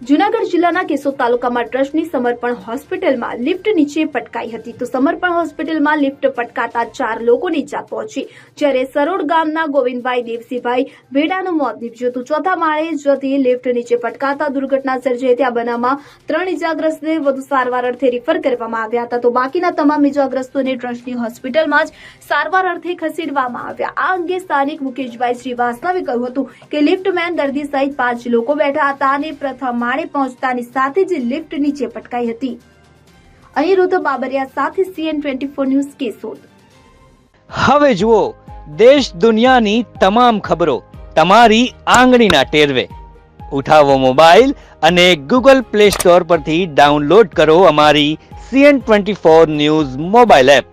જુનાગઢ જિલ્લાના કેશોદ તાલુકામાં ટ્રસ્ટની સમર્પણ હોસ્પિટલમાં લિફ્ટ નીચે પટકાઈ હતી તો સમર્પણ હોસ્પિટલમાં લિફ્ટ પટકાતા ચાર લોકોની ઈજા પહોંચી, જ્યારે સરોડ ગામના ગોવિંદભાઈ દેવસીભાઈ ભેડાનું મોત નીપજ્યું હતું. ચોથા માળે જતી લિફ્ટ નીચે પટકાતા દુર્ઘટના સર્જાઈ આ બનાવમાં ત્રણ ઈજાગ્રસ્તને વધુ સારવાર અર્થે રિફર કરવામાં આવ્યા હતા. તો બાકીના તમામ ઇજાગ્રસ્તોને ટ્રસ્ટની હોસ્પિટલમાં જ સારવાર અર્થે ખસેડવામાં આવ્યા. આ અંગે સ્થાનિક મુકેશભાઈ શ્રીવાસ્તવે કહ્યું હતું કે લિફ્ટમેન દર્દી સહિત પાંચ લોકો બેઠા હતા અને પ્રથમ માળે પહોંચતાની સાથે જ લિફ્ટ નીચે પટકાઈ હતી. અનિરુદ્ધ બાબરિયા સાથે CN twenty four news Keshod હવે જુઓ, દેશ દુનિયાની તમામ ખબરો તમારી આંગળીના ટેરવે. ઉઠાવો મોબાઈલ અને ગૂગલ પ્લે સ્ટોર પરથી ડાઉનલોડ કરો અમારી CN twenty four news mobile app.